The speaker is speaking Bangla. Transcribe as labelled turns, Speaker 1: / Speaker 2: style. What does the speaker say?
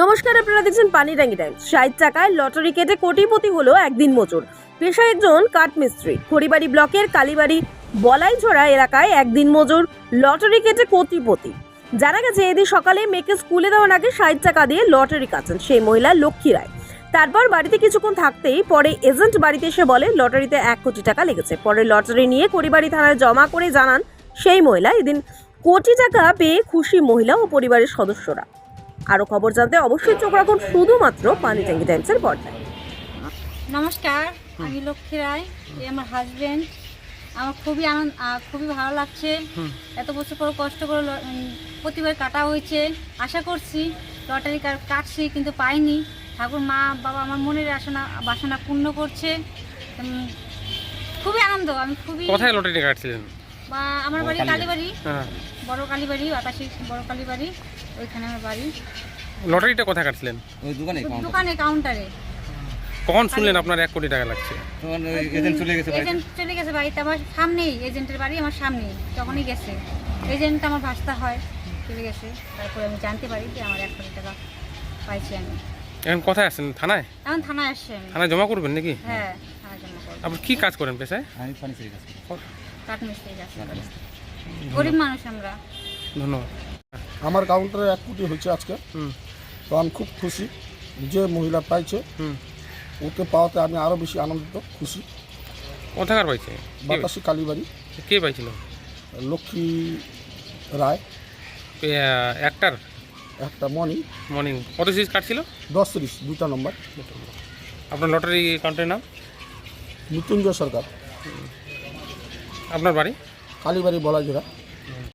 Speaker 1: নমস্কার, আপনারা দেখছেন পানিরাঙ্গি টাইমস। ষাট টাকায় লটারি কেটে কোটিপতি হলো একদিন মজুর পেশায় একজন কাঠমিস্ত্রি। খড়িবাড়ি ব্লকের কালীবাড়ি বলাইঝোড়া এলাকায় একদিন মজুর লটারি কেটে কোটিপতি। জানা গেছে, এদিন সকালে মেয়েকে স্কুলে দেওয়ার আগে ষাট টাকা দিয়ে লটারি কাটেন সেই মহিলা লক্ষ্মী রায়। তারপর বাড়িতে কিছুক্ষণ থাকতেই পরে এজেন্ট বাড়িতে এসে বলে, লটারিতে এক কোটি টাকা লেগেছে। পরে লটারি নিয়ে খড়িবাড়ি থানায় জমা করে জানান সেই মহিলা। এদিন কোটি টাকা পেয়ে খুশি মহিলা ও পরিবারের সদস্যরা। আরও খবর জানতে অবশ্যই চোখ রাখুন শুধুমাত্র পানি ট্যাঙ্কি টাইমসের পর্দায়।
Speaker 2: নমস্কার আমি লক্ষ্মী রায় এ আমার হাজবেন্ড আমার খুবই আনন্দ খুবই ভালো লাগছে। এত বছর পর কষ্ট করে ল- প্রতিবার কাটা হয়েছে। আশা করছি লটারি কার কাটছি কিন্তু পাইনি। ঠাকুর মা বাবা আমার মনের আসনা বাসনা পূর্ণ করছে। খুবই আনন্দ আমি খুবই
Speaker 3: কোথায় লটারি কাটছিলেন?
Speaker 2: বা আমার বাড়ি কালীবাড়ি।
Speaker 3: হ্যাঁ।
Speaker 2: বড় কালীবাড়ি বাতাসি বড় কালীবাড়ি ওইখানে আমার বাড়ি।
Speaker 3: লটারিটা কোথায় কাটছিলেন?
Speaker 4: ওই দোকানে
Speaker 2: দোকানে কাউন্টারে
Speaker 3: কখন শুনলেন আপনার এক কোটি টাকা লাগছে?
Speaker 4: তখন ওই এজেন্ট চলে গেছে বাড়িতে।
Speaker 2: এজেন্ট চলে গেছে বাড়িতে আমার সামনেই এজেন্টের বাড়ি আমার সামনেই তখনই গেছে। এজেন্ট আমার ভাস্তা হয় চলে গেছে। তারপরে আমি জানতে পারি যে আমার এক কোটি টাকা পাইছি আমি।
Speaker 3: এখন কোথায় আসছেন থানায়?
Speaker 2: এখন থানায় আসছে
Speaker 3: থানায় জমা করবেন নাকি?
Speaker 2: হ্যাঁ থানায় জমা করব।
Speaker 3: আপনি কি কাজ করেন পেশায়?
Speaker 4: আমি পানি
Speaker 2: গরিব মানুষ আমরা।
Speaker 3: ধন্যবাদ।
Speaker 5: আমার কাউন্টারে এক কোটি হয়েছে আজকে।
Speaker 3: হুম।
Speaker 5: তো আমি খুব খুশি যে মহিলা পাইছে।
Speaker 3: হুম।
Speaker 5: ওকে পাওয়াতে আমি আরও বেশি আনন্দিত খুশি।
Speaker 3: কোথাকার পাইছে?
Speaker 5: বাতাসি কালীবাড়ি।
Speaker 3: কে- পাইছিল?
Speaker 5: লক্ষ্মী রায়।
Speaker 3: একটার
Speaker 5: একটা মর্নিং
Speaker 3: মর্নিং কত সিরিজ কাটছিল
Speaker 5: দশ তিরিশ দুটা নম্বর
Speaker 3: আপনার লটারি কাউন্টারের নাম?
Speaker 5: মৃত্যুঞ্জয় সরকার।
Speaker 3: আপনার বাড়ি?
Speaker 5: কালীবাড়ি বলাজোড়া।